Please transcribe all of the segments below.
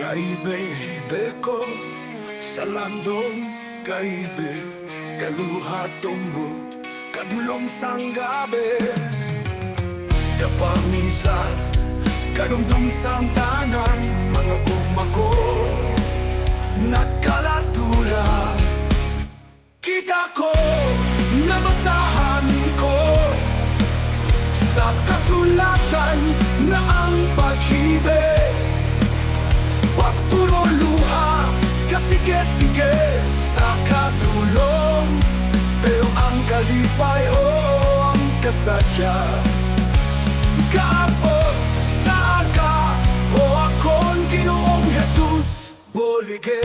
Kaibe, beko, sa landong Kaibe, kaluha tungod Kadulong sang gabi Kapaminsan, kadumdum sang tanan Mga bumako, nagkalatula. Kita ko, nabasahan ko Sa kasulatan na ang pag-ibig ang kasadya Kaapot sa ka O akong ginoong Jesus. Bolige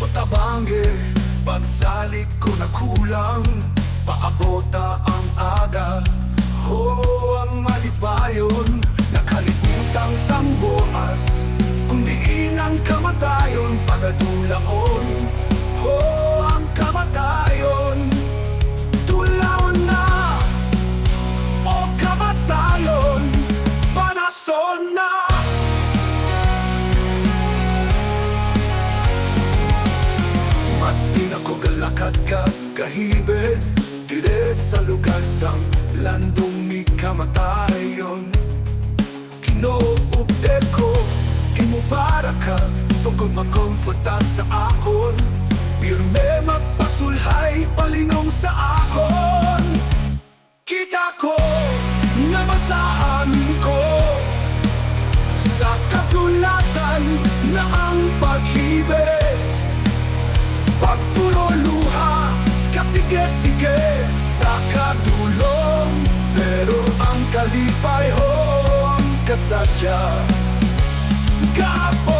o tabange Pagsalik ko na kulang. Paabota ang aga Ho ang malipayon. Nakalibutang sang buas Kundi inang kamatayon Pagadulaon Ho ka kahibe Dire sa lugar sang landong mi kamatayon. Kinuupde ko Kimubara ka Tungkol makomfortar sa akon. Pirme magpasulhay Palingong sa akon. Kita ko Nabasahan ko. Sa kasulatan Na ang pag-ibig Sige, sige, sa kadulong Pero ang kalipay hong kasadya Kapo